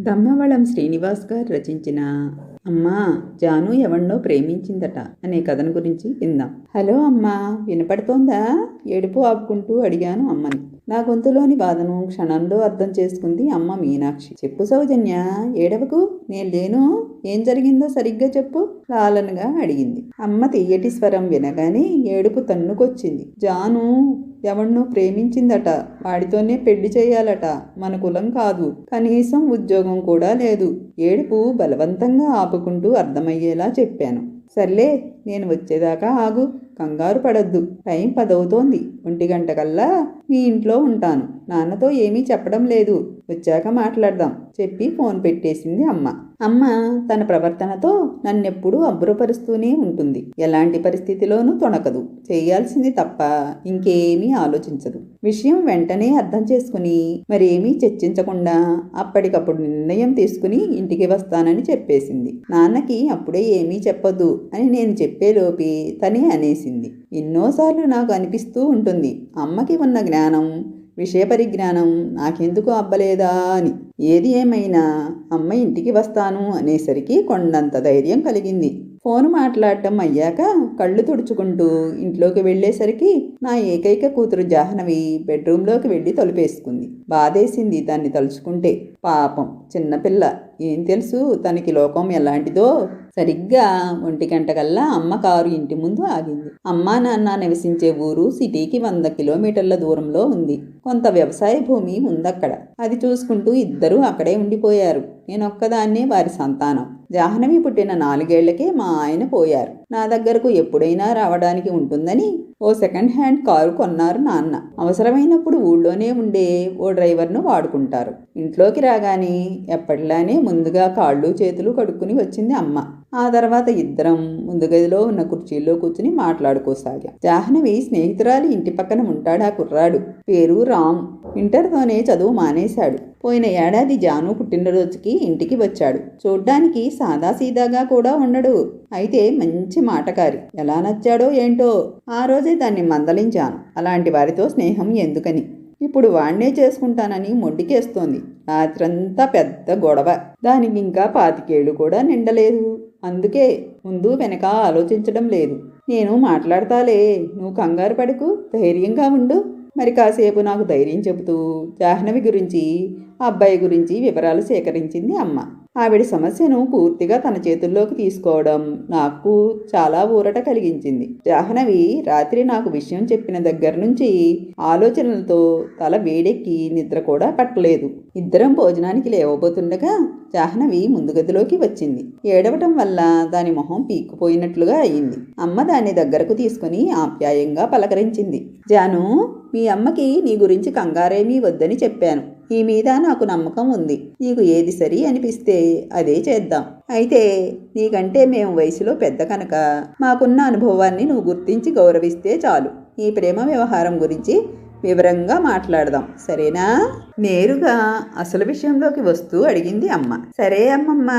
దమ్మవళం శ్రీనివాస్ గారు రచించిన అమ్మా జాను ఎవన్నో ప్రేమించిందట అనే కథను గురించి విందాం. హలో అమ్మా వినపడుతోందా? ఏడుపు ఆపుకుంటూ అడిగాను అమ్మని. నా గొంతులోని బాధను క్షణంలో అర్థం చేసుకుంది అమ్మ మీనాక్షి. చెప్పు సౌజన్య ఏడవకు? నేను లేను. ఏం జరిగిందో సరిగ్గా చెప్పు లాలనగా అడిగింది. అమ్మ తీయటి స్వరం వినగానే ఏడుపు తన్నుకొచ్చింది. జాను ఎవణ్ణో ప్రేమించిందట. వాడితోనే పెళ్ళి చేయాలట. మన కులం కాదు. కనీసం ఉద్యోగం కూడా లేదు. ఏడుపు బలవంతంగా ఆపుకుంటూ అర్థమయ్యేలా చెప్పాను. సర్లే నేను వచ్చేదాకా ఆగు. కంగారు పడద్దు. టైం పదవుతోంది. ఒంటి గంట కల్లా మీ ఇంట్లో ఉంటాను. నాన్నతో ఏమీ చెప్పడం లేదు. వచ్చాక మాట్లాడదాం చెప్పి ఫోన్ పెట్టేసింది అమ్మ. అమ్మ తన ప్రవర్తనతో నన్నెప్పుడూ అబ్బురపరుస్తూనే ఉంటుంది. ఎలాంటి పరిస్థితిలోనూ తొణకదు. చేయాల్సింది తప్ప ఇంకేమీ ఆలోచించదు. విషయం వెంటనే అర్థం చేసుకుని మరేమీ చర్చించకుండా అప్పటికప్పుడు నిర్ణయం తీసుకుని ఇంటికి వస్తానని చెప్పేసింది. నాన్నకి అప్పుడే ఏమీ చెప్పొద్దు అని నేను చెప్పేలోపి తనే అనేసి అనేసింది ఎన్నోసార్లు నాకు అనిపిస్తూ ఉంటుంది. అమ్మకి ఉన్న జ్ఞానం విషయ పరిజ్ఞానం నాకెందుకు అబ్బలేదా అని. ఏది ఏమైనా అమ్మ ఇంటికి వస్తాను అనేసరికి కొండంత ధైర్యం కలిగింది. ఫోన్ మాట్లాడటం అయ్యాక కళ్ళు తుడుచుకుంటూ ఇంట్లోకి వెళ్ళేసరికి నా ఏకైక కూతురు జాహ్నవి బెడ్రూమ్లోకి వెళ్ళి తలుపేసుకుంది. బాధేసింది దాన్ని తలుచుకుంటే. పాపం చిన్నపిల్ల. ఏం తెలుసు? తనకి లోకం ఎలాంటిదో? సరిగ్గా ఒంటి గంట కల్లా అమ్మ కారు ఇంటి ముందు ఆగింది. అమ్మా నాన్న నివసించే ఊరు సిటీకి వంద కిలోమీటర్ల దూరంలో ఉంది. కొంత వ్యవసాయ భూమి ఉందక్కడ. అది చూసుకుంటూ ఇద్దరూ అక్కడే ఉండిపోయారు. నేనొక్కదాన్నే వారి సంతానం. జాహ్నవి పుట్టిన నాలుగేళ్ళకే మా ఆయన పోయారు. నా దగ్గరకు ఎప్పుడైనా రావడానికి ఉంటుందని ఓ సెకండ్ హ్యాండ్ కారు కొన్నారు నాన్న. అవసరమైనప్పుడు ఊళ్ళోనే ఉండే ఓ డ్రైవర్ను వాడుకుంటారు. ఇంట్లోకి రాగానే ఎప్పటిలానే ముందుగా కాళ్ళు చేతులు కడుక్కుని వచ్చింది అమ్మ. ఆ తర్వాత ఇద్దరం ముందు గదిలో ఉన్న కుర్చీల్లో కూర్చుని మాట్లాడుకోసాగాం. జాహ్నవి స్నేహితురాలి ఇంటి పక్కన ఉంటాడా కుర్రాడు? పేరు రామ్. ఇంటర్తోనే చదువు మానేశాడు. పోయిన ఏడాది జాను పుట్టినరోజుకి ఇంటికి వచ్చాడు. చూడ్డానికి సాదాసీదాగా కూడా ఉండడు. అయితే మంచి మాటకారి. ఎలా నచ్చాడో ఏంటో? ఆ రోజే దాన్ని మందలించాను. అలాంటి వారితో స్నేహం ఎందుకని? ఇప్పుడు వాణ్ణే చేసుకుంటానని మొండికేస్తోంది. రాత్రంతా పెద్ద గొడవ. దానికి ఇంకా పాతికేళ్ళు కూడా నిండలేదు. అందుకే ముందు వెనక ఆలోచించడం లేదు. నేను మాట్లాడతాలే. నువ్వు కంగారు పడుకు. ధైర్యంగా ఉండు. మరి కాసేపు నాకు ధైర్యం చెబుతూ జాహ్నవి గురించి అబ్బాయి గురించి వివరాలు సేకరించింది అమ్మ. ఆవిడ సమస్యను పూర్తిగా తన చేతుల్లోకి తీసుకోవడం నాకు చాలా ఊరట కలిగించింది. జాహ్నవి రాత్రి నాకు విషయం చెప్పిన దగ్గర నుంచి ఆలోచనలతో తల వేడెక్కి నిద్ర కూడా పట్టలేదు. ఇద్దరం భోజనానికి లేవబోతుండగా జాహ్నవి ముందు గదిలోకి వచ్చింది. ఏడవటం వల్ల దాని మొహం పీక్కుపోయినట్లుగా అయింది. అమ్మ దాన్ని దగ్గరకు తీసుకుని ఆప్యాయంగా పలకరించింది. జాను మీ అమ్మకి నీ గురించి కంగారేమీ వద్దని చెప్పాను. ఈ మీద నాకు నమ్మకం ఉంది. నీకు ఏది సరి అనిపిస్తే అదే చేద్దాం. అయితే నీకంటే మేము వయసులో పెద్ద కనుక మాకున్న అనుభవాన్ని నువ్వు గుర్తించి గౌరవిస్తే చాలు. ఈ ప్రేమ వ్యవహారం గురించి వివరంగా మాట్లాడదాం. సరేనా? నేరుగా అసలు విషయంలోకి వస్తూ అడిగింది అమ్మ. సరే అమ్మమ్మ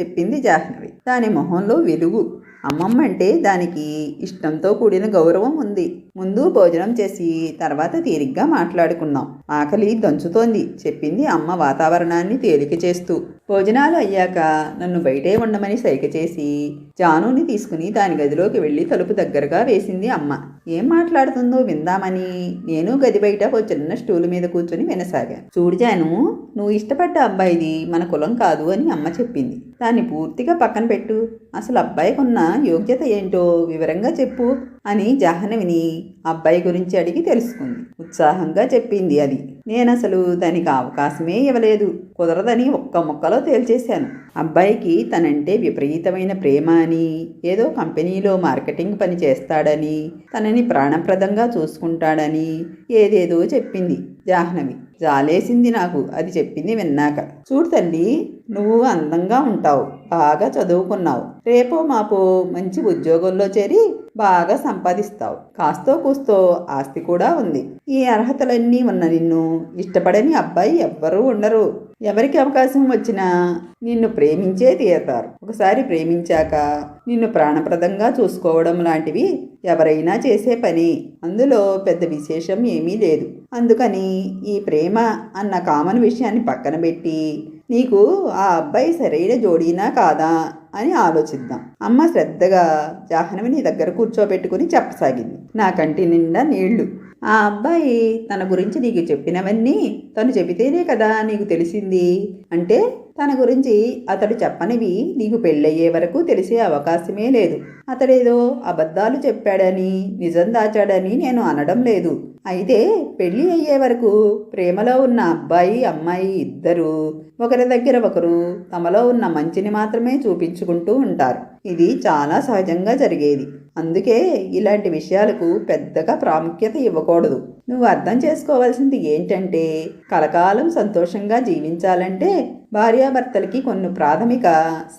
చెప్పింది జాహ్నవి. దాని మొహంలో వెలుగు. అమ్మమ్మ అంటే దానికి ఇష్టంతో కూడిన గౌరవం ఉంది. ముందు భోజనం చేసి తర్వాత తీరిగ్గా మాట్లాడుకున్నాం. ఆకలి దంచుతోంది. చెప్పింది అమ్మ వాతావరణాన్ని తేలిక చేస్తూ. భోజనాలు అయ్యాక నన్ను బయటే ఉండమని సైక చేసి జానుని తీసుకుని దాని గదిలోకి వెళ్ళి తలుపు దగ్గరగా వేసింది అమ్మ. ఏం మాట్లాడుతుందో విందామని. నేను గది బయట ఓ చిన్న స్టూల్ మీద కూర్చొని వినసాగాను. చూడిజాను నువ్వు ఇష్టపడ్డ అబ్బాయిది మన కులం కాదు అని అమ్మ చెప్పింది. దాన్ని పూర్తిగా పక్కన పెట్టు. అసలు అబ్బాయికి ఉన్న యోగ్యత ఏంటో వివరంగా చెప్పు. అని జాహ్నవిని అబ్బాయి గురించి అడిగి తెలుసుకుంది. ఉత్సాహంగా చెప్పింది అది. నేను అసలు దానికి అవకాశమే ఇవ్వలేదు. కుదరదని ఒక్క మొక్కలో తేల్చేశాను. అబ్బాయికి తనంటే విపరీతమైన ప్రేమ అని ఏదో కంపెనీలో మార్కెటింగ్ పని చేస్తాడని తనని ప్రాణప్రదంగా చూసుకుంటాడని ఏదేదో చెప్పింది జాహ్నవి. జాలేసింది నాకు. అది చెప్పింది విన్నాక. చూడు తల్లి నువ్వు అందంగా ఉంటావు. బాగా చదువుకున్నావు. రేపో మాపో మంచి ఉద్యోగంలో చేరి బాగా సంపాదిస్తావు. కాస్తో కూస్తో ఆస్తి కూడా ఉంది. ఈ అర్హతలన్నీ ఉన్న నిన్ను ఇష్టపడని అబ్బాయి ఎవ్వరూ ఉండరు. ఎవరికి అవకాశం వచ్చినా నిన్ను ప్రేమించే తీరతారు. ఒకసారి ప్రేమించాక నిన్ను ప్రాణప్రదంగా చూసుకోవడం లాంటివి ఎవరైనా చేసే పని. అందులో పెద్ద విశేషం ఏమీ లేదు. అందుకని ఈ ప్రేమ అన్న కామన్ విషయాన్ని పక్కన పెట్టి నీకు ఆ అబ్బాయి సరైన జోడీనా కాదా అని ఆలోచిద్దాం. అమ్మ శ్రద్ధగా జాహ్నవిని దగ్గర కూర్చోబెట్టుకుని చెప్పసాగింది. నా కంటి నిండా నీళ్ళు. ఆ అబ్బాయి తన గురించి నీకు చెప్పినవన్నీ తను చెబితేనే కదా నీకు తెలిసింది. అంటే తన గురించి అతడు చెప్పనివి నీకు పెళ్ళయ్యే వరకు తెలిసే అవకాశమే లేదు. అతడేదో అబద్ధాలు చెప్పాడని నిజం దాచాడని నేను అనడం లేదు. అయితే పెళ్ళి అయ్యే వరకు ప్రేమలో ఉన్న అబ్బాయి అమ్మాయి ఇద్దరు ఒకరి దగ్గర ఒకరు తమలో ఉన్న మంచిని మాత్రమే చూపించుకుంటూ ఉంటారు. ఇది చాలా సహజంగా జరిగేది. అందుకే ఇలాంటి విషయాలకు పెద్దగా ప్రాముఖ్యత ఇవ్వకూడదు. నువ్వు అర్థం చేసుకోవాల్సింది ఏంటంటే కలకాలం సంతోషంగా జీవించాలంటే భార్యాభర్తలకి కొన్ని ప్రాథమిక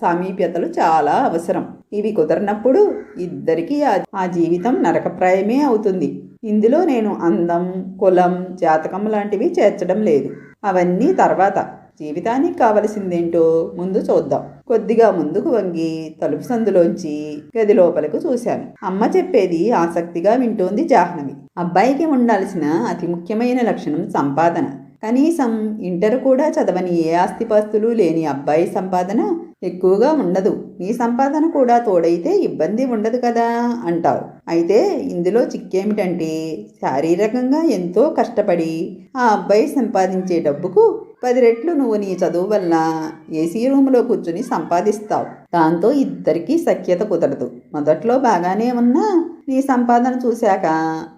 సామీప్యతలు చాలా అవసరం. ఇవి కుదరనప్పుడు ఇద్దరికీ ఆ- ఆ జీవితం నరకప్రాయమే అవుతుంది. ఇందులో నేను అందం కులం జాతకం లాంటివి చేర్చడం లేదు. అవన్నీ తర్వాత. జీవితానికి కావలసిందేంటో ముందు చూద్దాం. కొద్దిగా ముందుకు వంగి తలుపు సందులోంచి గది లోపలకు చూశాను. అమ్మ చెప్పేది ఆసక్తిగా వింటోంది జాహ్నవి. అబ్బాయికి ఉండాల్సిన అతి ముఖ్యమైన లక్షణం సంపాదన. కనీసం ఇంటర్ కూడా చదవని ఏ ఆస్తిపాస్తులు లేని అబ్బాయి సంపాదన ఎక్కువగా ఉండదు. నీ సంపాదన కూడా తోడైతే ఇబ్బంది ఉండదు కదా అంటావు. అయితే ఇందులో చిక్కేమిటంటే శారీరకంగా ఎంతో కష్టపడి ఆ అబ్బాయి సంపాదించే డబ్బుకు పది రెట్లు నువ్వు నీ చదువు వల్ల ఏసీ రూమ్లో కూర్చుని సంపాదిస్తావు. దాంతో ఇద్దరికీ సఖ్యత కుదరదు. మొదట్లో బాగానే ఉన్నా ఈ సంపాదన చూశాక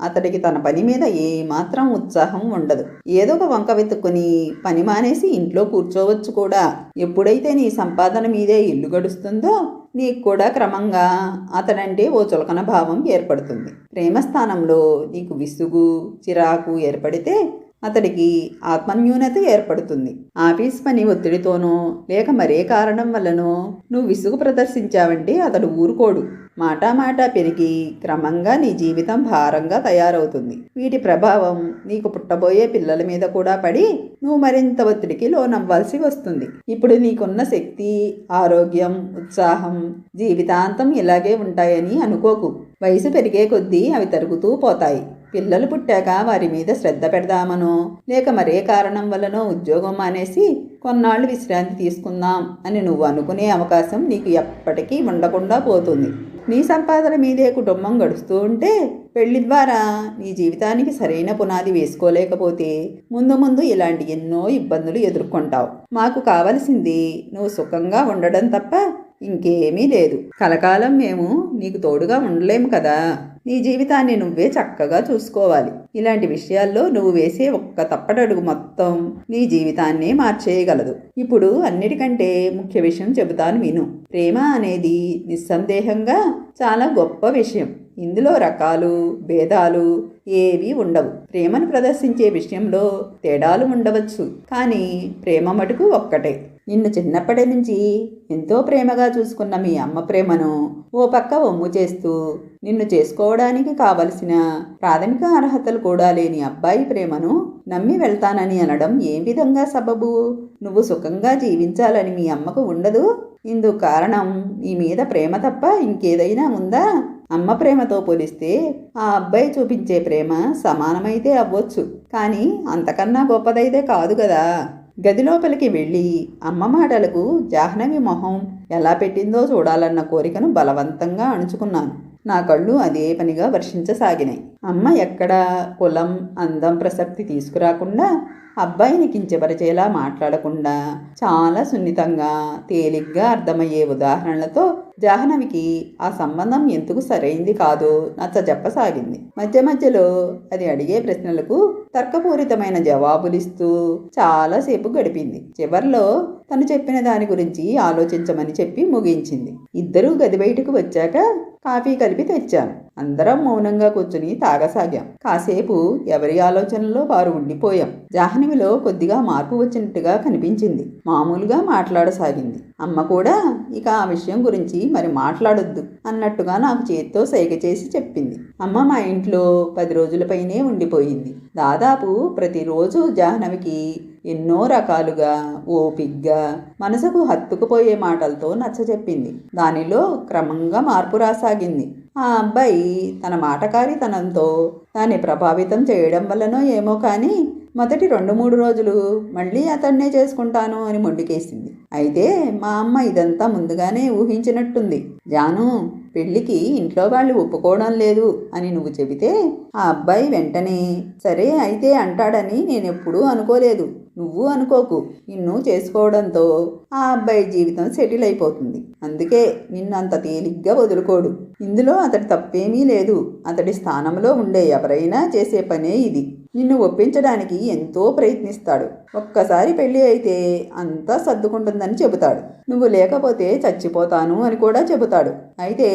అతడికి తన పని మీద ఏమాత్రం ఉత్సాహం ఉండదు. ఏదో ఒక వంక వెతుక్కుని పని మానేసి ఇంట్లో కూర్చోవచ్చు కూడా. ఎప్పుడైతే నీ సంపాదన మీదే ఇల్లు గడుస్తుందో నీకు కూడా క్రమంగా అతడంటే ఓ చులకన భావం ఏర్పడుతుంది. ప్రేమ స్థానంలో నీకు విసుగు చిరాకు ఏర్పడితే అతడికి ఆత్మన్యూనత ఏర్పడుతుంది. ఆఫీస్ పని ఒత్తిడితోనో లేక మరే కారణం వల్లనో నువ్వు విసుగు ప్రదర్శించావంటే అతడు ఊరుకోడు. మాటా మాటా పెరిగి క్రమంగా నీ జీవితం భారంగా తయారవుతుంది. వీటి ప్రభావం నీకు పుట్టబోయే పిల్లల మీద కూడా పడి నువ్వు మరింత ఒత్తిడికి లోనవ్వాల్సి వస్తుంది. ఇప్పుడు నీకున్న శక్తి ఆరోగ్యం ఉత్సాహం జీవితాంతం ఇలాగే ఉంటాయని అనుకోకు. వయసు పెరిగే కొద్దీ అవి తరుగుతూ పోతాయి. పిల్లలు పుట్టాక వారి మీద శ్రద్ధ పెడదామనో. లేక మరే కారణం వల్లనో ఉద్యోగం మానేసి కొన్నాళ్ళు విశ్రాంతి తీసుకుందాం అని నువ్వు అనుకునే అవకాశం నీకు ఎప్పటికీ ఉండకుండా పోతుంది. నీ సంపాదన మీదే కుటుంబం గడుస్తూ ఉంటే పెళ్ళి ద్వారా నీ జీవితానికి సరైన పునాది వేసుకోలేకపోతే ముందు ముందు ఇలాంటి ఎన్నో ఇబ్బందులు ఎదుర్కొంటావు. మాకు కావలసింది నువ్వు సుఖంగా ఉండడం తప్ప ఇంకేమీ లేదు. కలకాలం మేము నీకు తోడుగా ఉండలేము కదా. నీ జీవితాన్ని నువ్వే చక్కగా చూసుకోవాలి. ఇలాంటి విషయాల్లో నువ్వు వేసే ఒక్క తప్పటడుగు మొత్తం నీ జీవితాన్నే మార్చేయగలదు. ఇప్పుడు అన్నిటికంటే ముఖ్య విషయం చెబుతాను విను. ప్రేమ అనేది నిస్సందేహంగా చాలా గొప్ప విషయం. ఇందులో రకాలు భేదాలు ఏవి ఉండవు. ప్రేమను ప్రదర్శించే విషయంలో తేడాలు ఉండవచ్చు. కానీ ప్రేమ మటుకు ఒక్కటే. నిన్ను చిన్నప్పటి నుంచి ఎంతో ప్రేమగా చూసుకున్న మీ అమ్మ ప్రేమను ఓ పక్క ఒమ్ము చేస్తూ నిన్ను చేసుకోవడానికి కావలసిన ప్రాథమిక అర్హతలు కూడా లేని అబ్బాయి ప్రేమను నమ్మి వెళ్తానని అనడం ఏ విధంగా సబబు? నువ్వు సుఖంగా జీవించాలని మీ అమ్మకు ఉండదు. ఇందుకు కారణం నీ మీద ప్రేమ తప్ప ఇంకేదైనా ఉందా? అమ్మ ప్రేమతో పోలిస్తే ఆ అబ్బాయి చూపించే ప్రేమ సమానమైతే అవ్వచ్చు. కానీ అంతకన్నా గొప్పదైతే కాదు కదా. గది లోపలికి వెళ్ళి అమ్మ మాటలకు జాహ్నవి మొహం ఎలా పెట్టిందో చూడాలన్న కోరికను బలవంతంగా అణుచుకున్నాను. నా కళ్ళు అదే పనిగా వర్షించసాగినాయి. అమ్మ ఎక్కడ కులం అందం ప్రసక్తి తీసుకురాకుండా అబ్బాయిని కించపరిచేలా మాట్లాడకుండా చాలా సున్నితంగా తేలిగ్గా అర్థమయ్యే ఉదాహరణలతో జాహ్నవికి ఆ సంబంధం ఎందుకు సరైంది కాదో నచ్చ చెప్పసాగింది. మధ్య మధ్యలో అది అడిగే ప్రశ్నలకు తర్కపూరితమైన జవాబులిస్తూ చాలాసేపు గడిపింది. చివర్లో తను చెప్పిన దాని గురించి ఆలోచించమని చెప్పి ముగించింది. ఇద్దరూ గది బయటకు వచ్చాక కాఫీ కలిపి తెచ్చాను అందరం మౌనంగా కూర్చుని తాగసాగాం. కాసేపు ఎవరి ఆలోచనలో వారు ఉండిపోయాం. జాహ్నవిలో కొద్దిగా మార్పు వచ్చినట్టుగా కనిపించింది. మామూలుగా మాట్లాడసాగింది. అమ్మ కూడా ఇక ఆ విషయం గురించి మరి మాట్లాడొద్దు అన్నట్టుగా నాకు చేత్తో సైగ చేసి చెప్పింది. అమ్మ మా ఇంట్లో పది రోజులపైనే ఉండిపోయింది. దాదాపు ప్రతిరోజు జాహ్నవికి ఎన్నో రకాలుగా ఓపిగ్గా మనసుకు హత్తుకుపోయే మాటలతో నచ్చజెప్పింది దానిలో క్రమంగా మార్పు రాసాగింది. ఆ అబ్బాయి తన మాటకారితనంతో దాన్ని ప్రభావితం చేయడం వల్లనో ఏమో కానీ మొదటి రెండు మూడు రోజులు మళ్ళీ అతన్నే చేసుకుంటాను అని మొండికేసింది. అయితే మా అమ్మ ఇదంతా ముందుగానే ఊహించినట్టుంది. జాను పెళ్ళికి ఇంట్లో వాళ్ళు ఒప్పుకోవడం లేదు అని నువ్వు చెబితే ఆ అబ్బాయి వెంటనే సరే అయితే అంటాడని నేనెప్పుడూ అనుకోలేదు. నువ్వు అనుకోకు. నిన్ను చేసుకోవడంతో ఆ అబ్బాయి జీవితం సెటిల్ అయిపోతుంది. అందుకే నిన్ను అంత తేలిగ్గా వదులుకోడు. ఇందులో అతడి తప్పేమీ లేదు. అతడి స్థానంలో ఉండే ఎవరైనా చేసే పనే ఇది. నిన్ను ఒప్పించడానికి ఎంతో ప్రయత్నిస్తాడు. ఒక్కసారి పెళ్ళి అయితే అంతా సర్దుకుంటుందని చెబుతాడు. నువ్వు లేకపోతే చచ్చిపోతాను అని కూడా చెబుతాడు. అయితే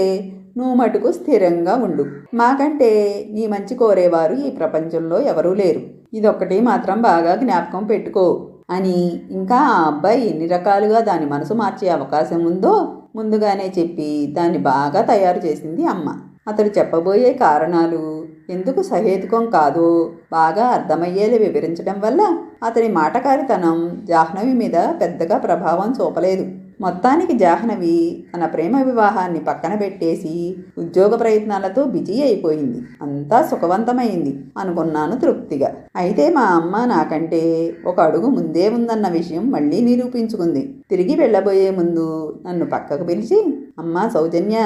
నువ్వు మటుకు స్థిరంగా ఉండు. మాకంటే నీ మంచి కోరేవారు ఈ ప్రపంచంలో ఎవరూ లేరు. ఇదొక్కటి మాత్రం బాగా జ్ఞాపకం పెట్టుకో. అని ఇంకా ఆ అబ్బాయి ఎన్ని రకాలుగా దాని మనసు మార్చే అవకాశం ఉందో ముందుగానే చెప్పి దాన్ని బాగా తయారు చేసింది అమ్మ. అతడు చెప్పబోయే కారణాలు ఎందుకు సహేతుకం కాదో బాగా అర్థమయ్యేలా వివరించడం వల్ల అతని మాటకారితనం జాహ్నవి మీద పెద్దగా ప్రభావం చూపలేదు. మొత్తానికి జాహ్నవి తన ప్రేమ వివాహాన్ని పక్కన పెట్టేసి ఉద్యోగ ప్రయత్నాలతో బిజీ అయిపోయింది. అంతా సుఖవంతమైంది అనుకున్నాను తృప్తిగా. అయితే మా అమ్మ నాకంటే ఒక అడుగు ముందే ఉందన్న విషయం మళ్ళీ నిరూపించుకుంది. తిరిగి వెళ్ళబోయే ముందు నన్ను పక్కకు పిలిచి అమ్మా సౌజన్య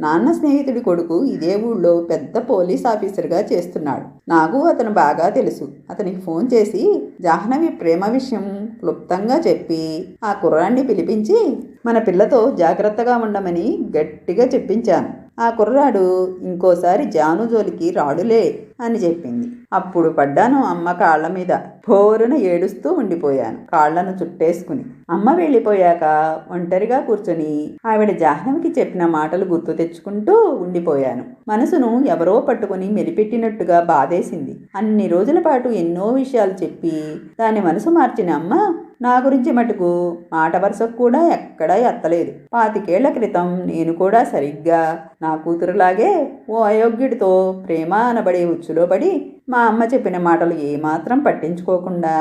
నాన్న స్నేహితుడి కొడుకు ఇదే ఊళ్ళో పెద్ద పోలీస్ ఆఫీసర్గా చేస్తున్నాడు. నాకు అతను బాగా తెలుసు. అతనికి ఫోన్ చేసి జాహ్నవి ప్రేమ విషయం క్లుప్తంగా చెప్పి ఆ కుర్రాన్ని పిలిపించి మన పిల్లతో జాగ్రత్తగా ఉండమని గట్టిగా చెప్పించాను. ఆ కుర్రాడు ఇంకోసారి జాను జోలికి రాడులే అని చెప్పింది. అప్పుడు పడ్డాను అమ్మ కాళ్ళ మీద. భోరున ఏడుస్తూ ఉండిపోయాను కాళ్ళను చుట్టేసుకుని. అమ్మ వెళ్ళిపోయాక ఒంటరిగా కూర్చొని ఆవిడ జాహ్నవికి చెప్పిన మాటలు గుర్తు తెచ్చుకుంటూ ఉండిపోయాను. మనసును ఎవరో పట్టుకుని మెలిపెట్టినట్టుగా బాధేసింది. అన్ని రోజుల పాటు ఎన్నో విషయాలు చెప్పి దాని మనసు మార్చిన అమ్మ నా గురించి మటుకు మాట వరుసకు కూడా ఎక్కడా ఎత్తలేదు. పాతికేళ్ళ క్రితం నేను కూడా సరిగ్గా నా కూతురులాగే ఓ అయోగ్యుడితో ప్రేమ అనబడే ఉచ్చులో పడి మా అమ్మ చెప్పిన మాటలు ఏమాత్రం పట్టించుకోకుండా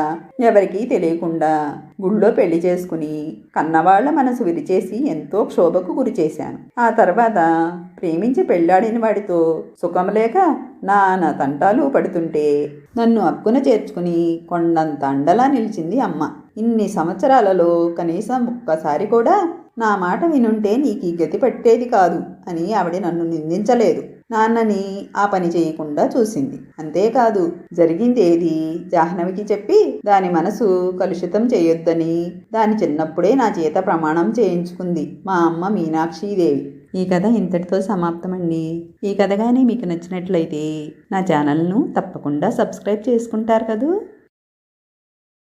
ఎవరికీ తెలియకుండా గుళ్ళో పెళ్ళి చేసుకుని కన్నవాళ్ళ మనసు విరిచేసి ఎంతో క్షోభకు గురి చేశాను. ఆ తర్వాత ప్రేమించి పెళ్ళాడిన వాడితో సుఖం లేక నానా తంటాలు పడుతుంటే నన్ను అక్కున చేర్చుకుని కొండంత అండలా నిలిచింది అమ్మ. ఇన్ని సంవత్సరాలలో కనీసం ఒక్కసారి కూడా నా మాట వినుంటే నీకు ఈ గతి పట్టేది కాదు అని ఆవిడ నన్ను నిందించలేదు. నాన్నని ఆ పని చేయకుండా చూసింది. అంతేకాదు జరిగింది ఏది జాహ్నవికి చెప్పి దాని మనసు కలుషితం చేయొద్దని దాని చిన్నప్పుడే నా చేత ప్రమాణం చేయించుకుంది మా అమ్మ మీనాక్షీదేవి. ఈ కథ ఇంతటితో సమాప్తమండి. ఈ కథ కానీ మీకు నచ్చినట్లయితే నా ఛానల్ను తప్పకుండా సబ్స్క్రైబ్ చేసుకుంటారు కదూ?